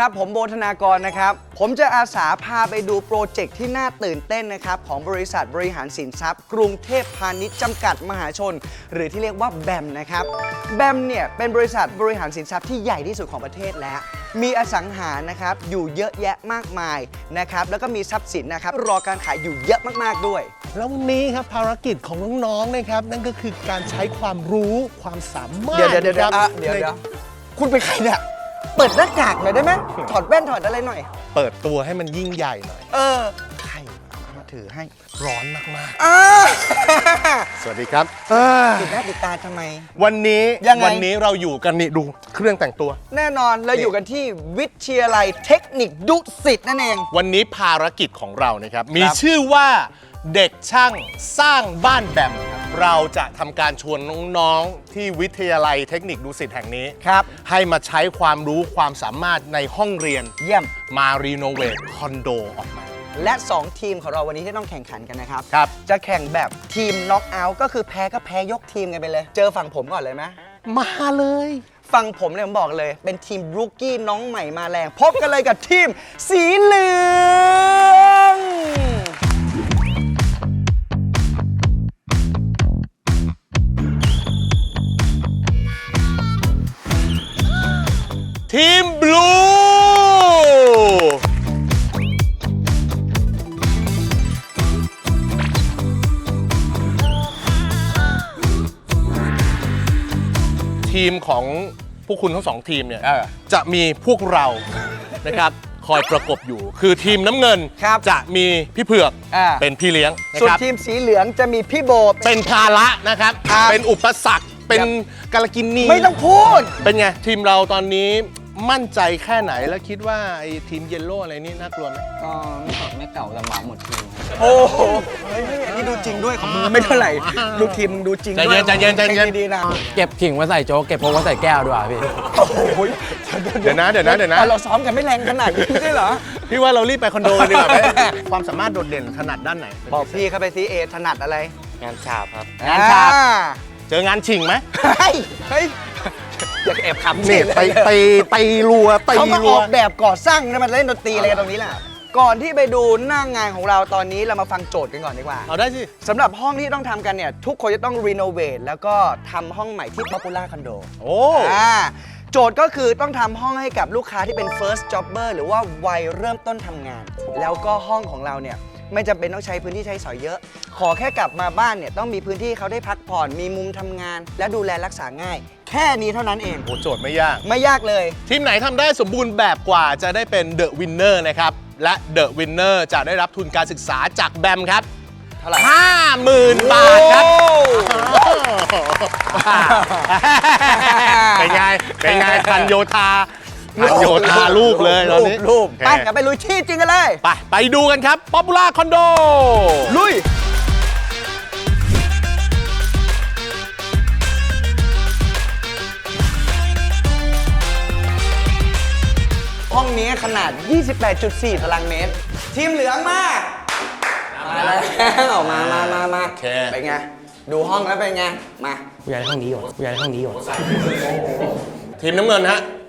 สวัสดีครับ ผมโบธนากรนะครับ ผมจะอาสาพาไปดูโปรเจกต์ที่น่าตื่นเต้นนะครับ ของบริษัทบริหารสินทรัพย์ กรุงเทพพาณิชย์จำกัดมหาชน หรือที่เรียกว่าแบมนะครับแบมเนี่ยเป็นบริษัทบริหารสินทรัพย์ที่ใหญ่ที่สุดของประเทศแล้ว มีอสังหานะครับอยู่เยอะแยะมากมายนะครับแล้วก็มีทรัพย์สินนะครับรอการขายอยู่เยอะมากๆด้วย แล้ววันนี้ครับภารกิจของน้องๆนะครับ นั่นก็คือการใช้ความรู้ความสามารถเดี๋ยวเดี๋ยวเดี๋ยวครับอะเดี๋ยวใน เดี๋ยวคุณเป็นใครเนี่ย เปิดหน้ากากหน่อยได้ไหมถอดแว่นถอดอะไรหน่อย เปิดตัวให้มันยิ่งใหญ่หน่อย เออใครเอามาถือให้ร้อนมากอ้าๆสวัสดีครับอ่าติดหน้าติดตาทำไม วันนี้ยังไง วันนี้เราอยู่กันนี่ดูเครื่องแต่งตัว แน่นอนเราอยู่กันที่วิทยาลัยเทคนิคดุสิตนั่นเอง วันนี้ภารกิจของเรานะครับ มีชื่อว่าเด็กช่างสร้างบ้านแบมครับ เราจะทำการชวนน้องๆ ที่วิทยาลัยเทคนิคดุสิตแห่งนี้ ครับ ให้มาใช้ความรู้ความสามารถในห้องเรียนเยี่ยม มารีโนเวทคอนโดออกมา และ 2 ทีมของเราวันนี้ที่ต้องแข่งขันกันนะครับ ครับ จะแข่งแบบทีมน็อกเอาท์ก็คือแพ้ก็แพ้ยกทีมกันไปเลย เจอฝั่งผมก่อนเลยไหมมาเลย ฝั่งผมเนี่ยผมบอกเลย เป็นทีมรูกี้น้องใหม่มาแรง พบกันเลยกับทีมสีเหลือง ทีมของพวกคุณทั้งสองทีมเนี่ย เออ จะมีพวกเรา นะครับคอยประกบอยู่ คือทีมน้ำเงินครับจะมีพี่เผือกอ่า เป็นพี่เลี้ยงนะส่วนครับ ทีมสีเหลืองจะมีพี่โบ เป็นภาระนะครับ ครับ เป็นอุปสรรค เป็นกาลกินีไม่ต้องพูด เป็นไง ทีมเราตอนนี้ มั่นใจแค่ไหนแล้วคิดว่าไอ้ทีมเยลโล่อะไรนี่น่ากลัวไหมก็ไม่เก่าไม่เก่าแต่หมาหมดทีมครับโอ้โหเฮ้ยอันนี้ดูจริงด้วยของมึงไม่เท่าไหร่ลูกทีมมึงดูจริงใจด้วยเย็นใจเย็นใจเย็น ดีๆนะเก็บขิงไว้ใส่โจ๊กเก็บโพกไว้ใส่แก้วด้วยอะพี่ โอ้โหเดี๋ยวนะเดี๋ยวนะเดี๋ยวนะเราซ้อมกันไม่แรงขนาดนี้ใช่เหรอ พี่ว่าเรารีบไปคอนโดกันดีกว่าไหม ความสามารถโดดเด่นถนัดด้านไหน บอกพี่เข้าไปซีเอถนัดอะไรงานฉาบครับ งานฉาบอ่เจองานฉิงไหม เฮ้ยเฮ้ย อยากแอบขำนี่สิไปไปไปรัวไปเขามารัอว อกแบบก่อสร้างนะมันเล่นดนตรีอะไรกันตรงนี้แหละก่อนที่ไปดูหน้างานของเราตอนนี้เรามาฟังโจทย์กันก่อนดีกว่า เอาได้สิ สำหรับห้องที่ต้องทำกันเนี่ย ทุกคนจะต้องรีโนเวทแล้วก็ทำห้องใหม่ที่ Popular Condo โอ้ อ่าโจทย์ก็คือต้องทำห้องให้กับลูกค้าที่เป็น first jobber หรือว่าวัยเริ่มต้นทำงาน แล้วก็ห้องของเราเนี่ย ไม่จำเป็นต้องใช้พื้นที่ใช้สอยเยอะ ขอแค่กลับมาบ้านเนี่ยต้องมีพื้นที่เขาได้พักผ่อนมีมุมทำงาน และดูแลรักษาง่าย แค่นี้เท่านั้นเอง โหโจทย์ไม่ยาก ไม่ยากเลย ทีมไหนทำได้สมบูรณ์แบบกว่าจะได้เป็นเดอะวินเนอร์นะครับ และเดอะวินเนอร์จะได้รับทุนการศึกษาจากแบมครับเท่าไหร่ 50,000 บาทครับ เป็นไง เป็นไง ทันโยธา ทันโยธารูปเลยตอนนี้รูปโอเคไปกันไปลุยที่จริงกันเลย ไป ไปดูกันครับป๊อปปูล่าคอนโดลุยห้องนี้ขนาด 28.4 ตารางเมตร ทีมเหลืองมา มาแล้วมามามามาโอเคเป็นไง ดูห้องแล้วเป็นไง มากูย้ายห้องนี้ก่อนกูย้ายห้องนี้ก่อนทีมน้ำเงินฮะมา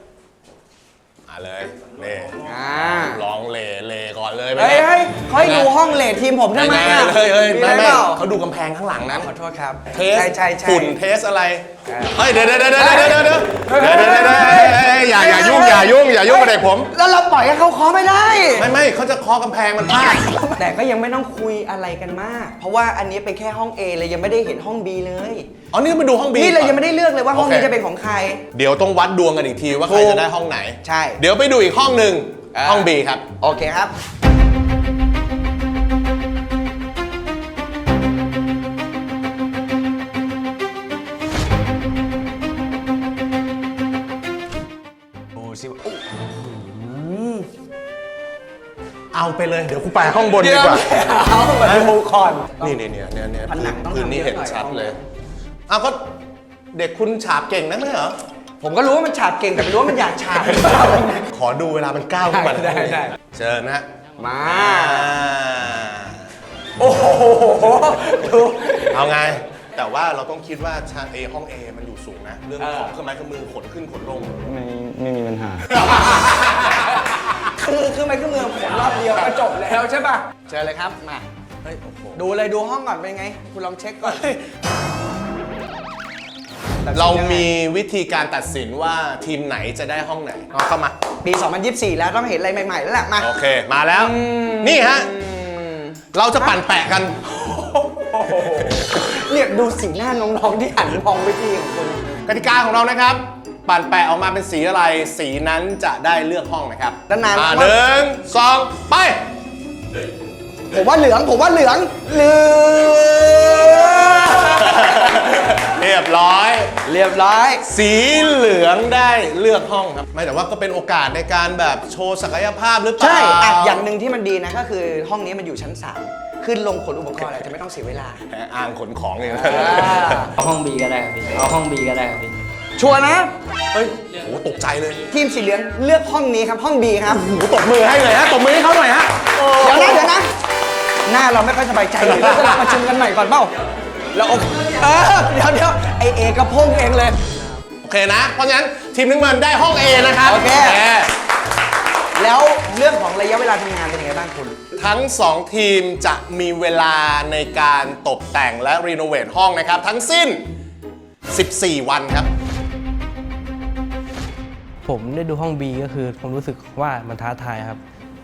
เลยนี่อ่าลองเลเลก่อนเลยเฮ้ยเฮ้ยเขาให้ดูห้องเลททีมผมไม่ทำไมไม่อะเฮ้ยเฮ้ยมีไม่อะไรไม่เปล่าเขาดูกำแพงข้างหลังนั้นขอโทษครับเทสใช่ใช่ใช่ฝุ่นเทสอะไรใช่เฮ้ยเดี๋ยวเดี๋ยวเดี๋ยวเดี๋ยวเดี๋ยว ด็กผม แล้วเราปล่อยให้เขาเคาะไม่ได้ ไม่ไม่เขาจะเคาะกำแพงมันพลาดแต่ก็ยังไม่ต้องคุยอะไรกันมาก เพราะว่าอันนี้เป็นแค่ห้อง A เลยยังไม่ได้เห็นห้อง B เลย อ๋อนี่มาดูห้องบีนี่เรายังไม่ได้เลือกเลยว่าห้องโอเคนี้จะเป็นของใคร เดี๋ยวต้องวัดดวงกันอีกทีว่าใครถูกจะได้ห้องไหน ใช่ เดี๋ยวไปดูอีกห้องหนึ่งอ่าห้อง B ครับ โอเคครับ เอาไปเลย เดี๋ยวกูไปห้องบนดีกว่าเอาเหมือนมูคอน นี่นี่เนี่ยเนี่ยเนี่ยผนังต้องพื้นทำนี่เยอะเห็นหน่อยชัดเอาเลยอ้าวก็เด็กคุณฉาบเก่งนะไม่ใช่เหรอ ผมก็รู้ว่ามันฉาบเก่งแต่ไม่รู้ว่ามันอยากฉาบขอดูเวลามันก้าวขึ้นมาได้ได้ได้ เชิญนะฮะมาอ่าโอ้โหดู เอาไงแต่แต่ว่าเราต้องคิดว่าชั้น A ห้อง A มันอยู่สูงนะ เรื่องของเครื่องไม้เครื่องมือขนขึ้นขนลง ไม่ไม่มีปัญหา คือคือไม่คือเมืองผลรอบเดียวก็จบแล้วใช่ป่ะเจอเลยครับมาเฮ้ยโอ้โหดูเลยดูห้องก่อนเป็นไง คุณลองเช็คก่อนตัดสินเรายังไงมีวิธีการตัดสินว่าทีมไหนจะได้ห้องไหนเอาเข้ามา ปี 2024 แล้วต้องเห็นอะไรใหม่ ๆ แล้วแหละมาโอเค มาแล้ว นี่ฮะ เราจะปั่นแปะกัน เนี่ยดูสีหน้าน้องๆที่หันมองไปที่ของคุณ กติกาของเรานะครับ ปั่นแปะออกมาเป็นสีอะไร สีนั้นจะได้เลือกห้องนะครับด้านหน้าอ่าหนึ่งสองไป ผมว่าเหลือง ผมว่าเหลืองเหลืองเรียบร้อย เรียบร้อย สีเหลืองได้เลือกห้องครับ ไม่แต่ว่าก็เป็นโอกาสในการแบบโชว์ศักยภาพหรือเปล่า ใช่อะอย่างหนึ่งที่มันดีนะก็คือห้องนี้มันอยู่ชั้น3ขึ้นลงขนอุปกรณ์อะไรจะไม่ต้องเสียเวลาแหมอ่างขนของเนี่ยเอาห้องบีก็ได้ครับพี่ เอาห้องบีก็ได้ครับพี่ ชัวร์นะ เฮ้ยโหตกใจเลยทีมสีเหลืองเลือกห้องนี้ครับห้อง B ครับ โหตบมือให้เลยฮะตบมือให้เขาหน่อยฮะเดี๋ยวนะเดี๋ยวนะหน้าเราไม่ค่อยสบายใจเลยเราจะประชุมกันใหม่ก่อนเปล่าแล้วโอเคเออเดี๋ยวเดี๋ยวไอเอกระพงเองเลย โอเคนะ เพราะฉะนั้นทีมน้ำเงินได้ห้อง A นะครับโอเค แล้วเรื่องของระยะเวลาทำงานเป็นยังไงบ้างคุณ ทั้ง 2 ทีมจะมีเวลาในการตกแต่งและรีโนเวทห้องนะครับ ทั้งสิ้น 14 วันครับ ผมได้ดูห้อง B ก็คือผมรู้สึกว่ามันท้าทายครับ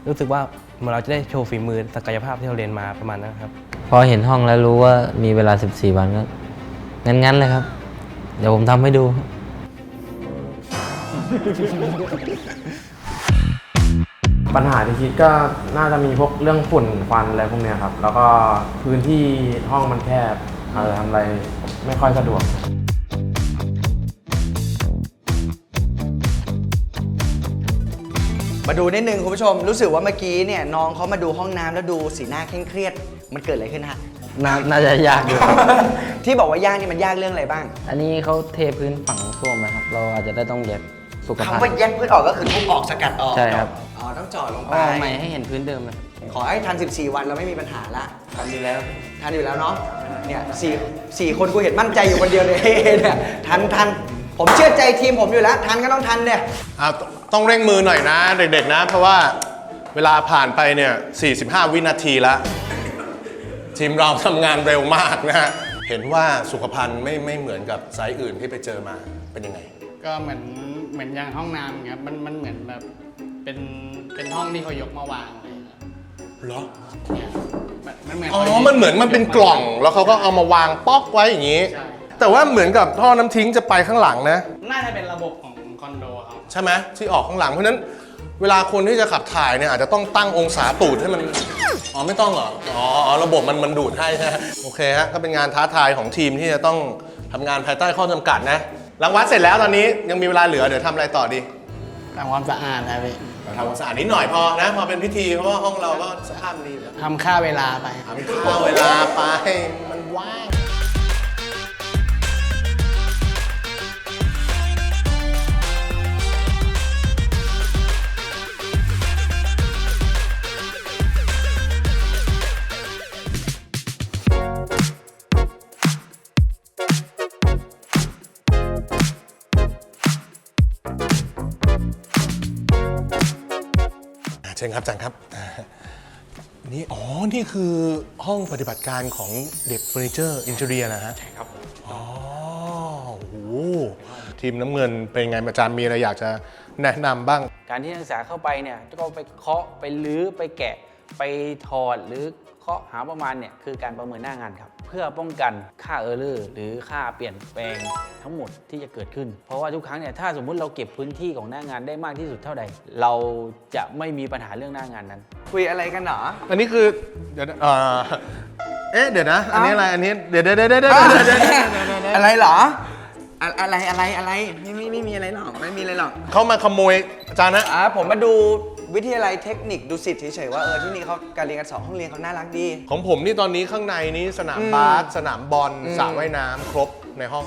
รู้สึกว่าเหมือนเราจะได้โชว์ฝีมือศักยภาพที่เราเรียนมาประมาณนั้นครับ พอเห็นห้องแล้วรู้ว่ามีเวลา 14 วันก็งั้นๆเลยครับ เดี๋ยวผมทำให้ดู ปัญหาที่คิดก็น่าจะมีพวกเรื่องฝุ่นควันอะไรพวกเนี้ยครับ แล้วก็พื้นที่ห้องมันแคบอาจจะทำอะไรไม่ค่อยสะดวก มาดูนิดนึงคุณผู้ชมรู้สึกว่าเมื่อกี้เนี่ยน้องเขามาดูห้องน้ำแล้วดูสีหน้าเคร่งเครียด มันเกิดอะไรขึ้นฮะ น่าน่าจะยากอยู่ที่บอกว่ายากนี่มันยากเรื่องอะไรบ้างอันนี้เขาเทพื้นฝั่งส้วมนะครับ เราอาจจะได้ต้องเย็บสุขภาพ คำว่าแยกพืชออกก็คือทุบออกสกัดออกใช่ครับ อ๋อต้องเจอดลงไปเอาใหม่ให้เห็นพื้นเดิมเลยขอให้ทัน 14 วันเราไม่มีปัญหาละทำดีแล้ว ทันอยู่แล้วเนาะเนี่ยสี่สี่คนกูเห็นมั่นใจอยู่คนเดียวเลย เนี่ยทันทัน ผมเชื่อใจทีมผมอยู่แล้ว ทันก็ต้องทันเนี่ยอ่าตต้องเร่งมือหน่อยนะ เด็กๆนะ เพราะว่าเวลาผ่านไปเนี่ย 45 วินาทีแล้ว ทีมเราทำงานเร็วมากนะฮะเห็นว่าสุขภัณฑ์ไม่ไม่เหมือนกับไซต์อื่นที่ไปเจอมาเป็นยังไง ก็เหมือนเหมือนอย่างห้องน้ำอย่างเงี้ยมันมันเหมือนแบบเป็นเป็นห้องที่เขายกมาวางเลยครับเหรอ เนี่ยมันมันเหมือนอ๋อขายกมันเหมือนมันเป็นกล่อง แล้วเขาก็เอามาวางป๊อกไว้อย่างนี้ ใช่ แต่ว่าเหมือนกับท่อน้ำทิ้งจะไปข้างหลังนะ น่าจะเป็นระบบของคอนโดเขาใช่ไหมที่ออกข้างหลังเพราะฉะนั้นเวลาคนที่จะขับถ่ายเนี่ยอาจจะต้องตั้งองศาตูดให้มัน อ๋อไม่ต้องเหรอ อ๋ออ๋อระบบมันมันดูดให้นะฮะโอเคฮะก็เป็นงานท้าทายของทีมที่จะต้องทำงานภายใต้ข้อจำกัดนะรางวัลเสร็จแล้วตอนนี้ยังมีเวลาเหลือเดี๋ยวทำอะไรต่อดีทำความสะอาดนะพี่ทำความสะอาดนิดหน่อยพอนะพอเป็นพิธีเพราะว่าห้องเราก็สภาพดีอยู่แล้วทำค่าเวลาไป ทำข้าวเวลาไปมันว่าง เชิญครับอาจังครับอ่านี่อ๋อ นี่คือห้องปฏิบัติการของเด็กเฟอร์นิเจอร์อินเทอร์เนียนะฮะใช่ครับอ๋อโอ้โหทีมน้ำเงินเป็นไงอาจารย์มีอะไรอยากจะแนะนำบ้าง การที่นักศึกษาเข้าไปเนี่ยก็ไปเคาะไปลื้อไปแกะ ไปถอดหรือเคาะหาประมาณเนี่ยคือการประเมินหน้างานครับ เพื่อป้องกันค่าเออร์เลอร์หรือค่าเปลี่ยนแปลงทั้งหมดที่จะเกิดขึ้น เพราะว่าทุกครั้งเนี่ยถ้าสมมุติเราเก็บพื้นที่ของหน้างานได้มากที่สุดเท่าใด เราจะไม่มีปัญหาเรื่องหน้างานนั้น คุยอะไรกันเหรอ อันนี้คือเดี๋ยวนะเอ่อเอ๊ะเดี๋ยวนะ อันนี้อะไร อันนี้เดี๋ยวเดี๋ยวเดี๋ยวเดี๋ยวเดี๋ยวเดี๋ยวเดี๋ยวเดี๋ยวอะไรเหรออะอะไรอะไรอะไรไม่ไม่ไม่มีอะไรหรอกไม่มีอะไรหรอกเขามาขโมยอาจารย์นะอ่าผมมาดู วิทยาลัยเทคนิคดูสิตเฉยๆว่าเออที่นี่เขาการเรียนการสอนห้องเรียนเขาน่ารักดี ของผมนี่ตอนนี้ข้างในนี้สนามบาสสนามบอลสระว่ายน้ำครบในห้อง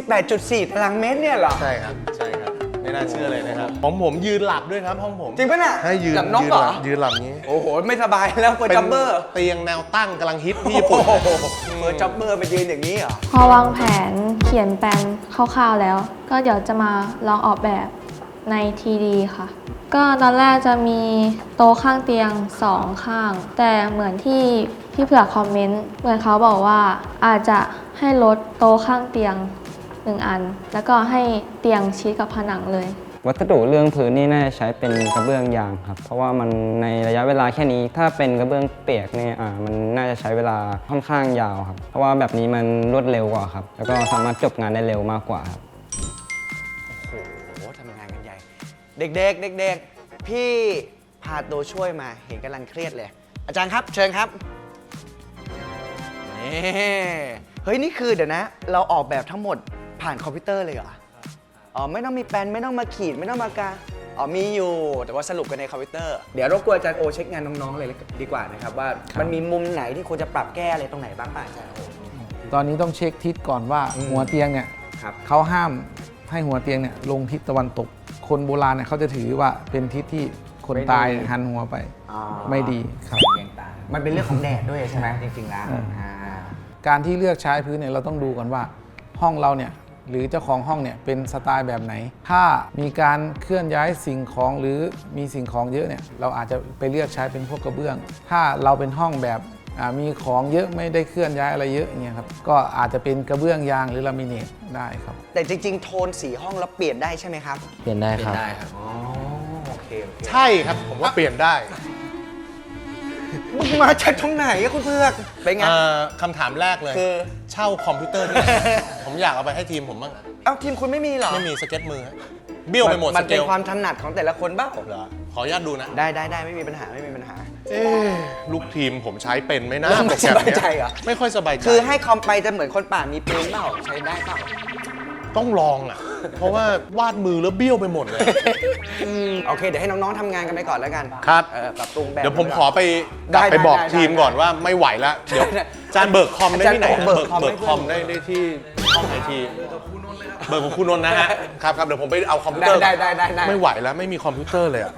28.4ตารางเมตรเนี่ยเหรอ ใช่ครับ ใช่ครับ ไม่น่าเชื่อเลยนะครับ ของผมยืนหลับด้วยครับห้องผมจริงปะน่ะให้ยืนหลับนกเหรอ ยืนหลับยืนหลับอย่างนี้โอ้โห ไม่สบายแล้วเฟิร์สจัมเบอร์เตียงแนวตั้งกำลังฮิตที่ญี่ปุ่นเฟิร์สจัมเบอร์มายืนอย่างนี้เหรอ พอวางแผนเขียนแปลนคร่าวๆแล้ว ก็เดี๋ยวจะมาลองออกแบบ ใน TD ค่ะ ก็ตอนแรกจะมีโต๊ะข้างเตียงสองข้าง แต่เหมือนที่พี่เผือกคอมเมนต์ เหมือนเขาบอกว่าอาจจะให้ลดโต๊ะข้างเตียงหนึ่งอัน แล้วก็ให้เตียงชิดกับผนังเลย วัสดุเรื่องพื้นนี่น่าจะใช้เป็นกระเบื้องยางครับ เพราะว่ามันในระยะเวลาแค่นี้ ถ้าเป็นกระเบื้องเปียกเนี่ยอ่ามันน่าจะใช้เวลาค่อนข้างยาวครับ เพราะว่าแบบนี้มันรวดเร็วกว่าครับ แล้วก็สามารถจบงานได้เร็วมากกว่าครับ เด็กๆเด็กๆพี่พาตัวช่วยมาเห็นกำลังเครียดเลย อาจารย์ครับเชิญครับนี่เฮ้ย นี่คือเดี๋ยวนะ เราออกแบบทั้งหมดผ่านคอมพิวเตอร์เลยเหรออ๋อไม่ต้องมีแปลนไม่ต้องมาขีดไม่ต้องมากาอ๋อมีอยู่ แต่ว่าสรุปกันในคอมพิวเตอร์ เดี๋ยวรบกวนอาจารย์โอเช็คงานน้องๆเลยดีกว่านะครับว่ามันมีมุมไหนที่ควรจะปรับแก้อะไรตรงไหนบ้างป่ะอาจารย์โอตอนนี้ต้องเช็คทิศก่อนว่าอืมหัวเตียงเนี่ยครับเขาห้ามให้หัวเตียงเนี่ยลงทิศตะวันตก คนโบราณเนี่ยเขาจะถือว่าเป็นทิศที่คนตายหันหัวไป อ๋อไม่ดีครับ เลี้ยงตามันเป็นเรื่องของแดดด้วยใช่ไหมจริงๆแล้วอืมอ่าการที่เลือกใช้พื้นเนี่ยเราต้องดูก่อนว่าห้องเราเนี่ยหรือเจ้าของห้องเนี่ยเป็นสไตล์แบบไหน ถ้ามีการเคลื่อนย้ายสิ่งของหรือมีสิ่งของเยอะเนี่ยเราอาจจะไปเลือกใช้เป็นพวกกระเบื้อง ถ้าเราเป็นห้องแบบอ่า มีของเยอะไม่ได้เคลื่อนย้ายอะไรเยอะอย่างเงี้ยครับก็อาจจะเป็นกระเบื้องยางหรือลามิเนตได้ครับ แต่จริง ๆ โทนสีห้องเราเปลี่ยนได้ใช่ไหมครับ เปลี่ยนได้ครับอ๋อโอเคโอเคใช่ครับ ผมว่าเปลี่ยนได้มึงมาจากตรงไหนอะคุณเพือกเป็นไง เอ่อคำถามแรกเลยคือ เช่าคอมพิวเตอร์ที่ไหนผมอยากเอาไปให้ทีมผมบ้างเอ้าทีมคุณไม่มีเหรอไม่มีสเก็ตมือฮะเบี้ยวไปหมดมัสนเกเป็นลความถนัดของแต่ละคนเบ้าเหรอขออนุญาตดูนะ ได้ได้ได้ไม่มีปัญหาไม่มีปัญหา เอ๊ะลูกทีมผมใช้เป็นไหมนะแล้วไม่โปรแกรมเนี้สบายใจเหรอ ไม่ค่อยสบายใจคือให้คอมไปจะเหมือนคนป่ามีปืนเปล่าใช้ได้เปล่าต้องลองอะ เพราะว่าวาดมือแล้วเบี้ยวไปหมดเลย โอเค เดี๋ยวให้น้องๆทำงานกันไปก่อนแล้วกันครับ เออปรับปรุงแบบ เดี๋ยวผมขอไปได้กลับไปบอกได้ได้ทีมได้ก่อนว่าไม่ไหวแล้วเดี๋ยวได้จานเบิกคอมได้ที่ไหนอาจารย์ฮะเบิเบิกกคอมเบิกให้คอมได้ได้ที่ห้องไอทีเบิกของคุณนนท์นะฮะครับครับเดี๋ยวผมไปเอาคอมพิวเตอร์ได้ได้ได้ได้ ไม่ไหวแล้วไม่มีคอมพิวเตอร์เลยอะ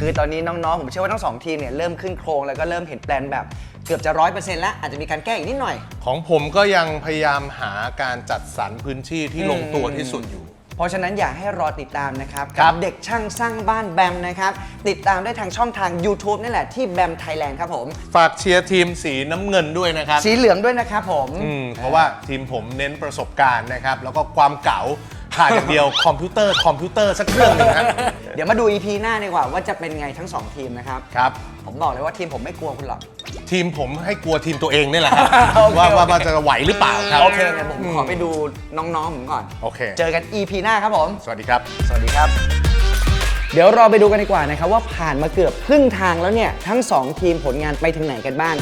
คือตอนนี้น้องๆ ผมเชื่อว่าทั้งสองทีมเนี่ยเริ่มขึ้นโครงแล้วก็เริ่มเห็นแปลนแบบเกือบจะร้อยเปอร์เซ็นต์แล้วอาจจะมีการแก้อีกนิดหน่อย ของผมก็ยังพยายามหาการจัดสรรพื้นที่ที่ลงตัวที่สุดอยู่ เพราะฉะนั้นอยากให้รอติดตามนะครับครักับ เด็กช่างสร้างบ้านแบมนะครับ ติดตามได้ทางช่องทาง YouTube นี่แหละที่แบมไทยแลนด์ครับผม ฝากเชียร์ทีมสีน้ำเงินด้วยนะครับ สีเหลืองด้วยนะครับผม อืมเพราะว่าทีมผมเน้นประสบการณ์นะครับ แล้วก็ความเก๋า ขาดอย่างเดียวคอมพิวเตอร์คอมพิวเตอร์สักเครื่องหนึ่งครับ เดี๋ยวมาดู EP หน้าดีกว่าว่าจะเป็นไงทั้ง 2 ทีมนะครับ ครับ ผมบอกเลยว่าทีมผมไม่กลัวคุณหรอก ทีมผมให้กลัวทีมตัวเองนี่แหละครับโอเค ว่าว่าโอเคว่าจะไหวหรือเปล่าครับ โอเคงั้นผมขอไปดูน้องๆผมก่อน โอเค เจอกัน EP หน้าครับผม สวัสดีครับ สวัสดีครับ เดี๋ยวเราไปดูกันดีกว่านะครับว่าผ่านมาเกือบครึ่งทางแล้วเนี่ย ทั้ง 2 ทีมผลงานไปถึงไหนกันบ้าง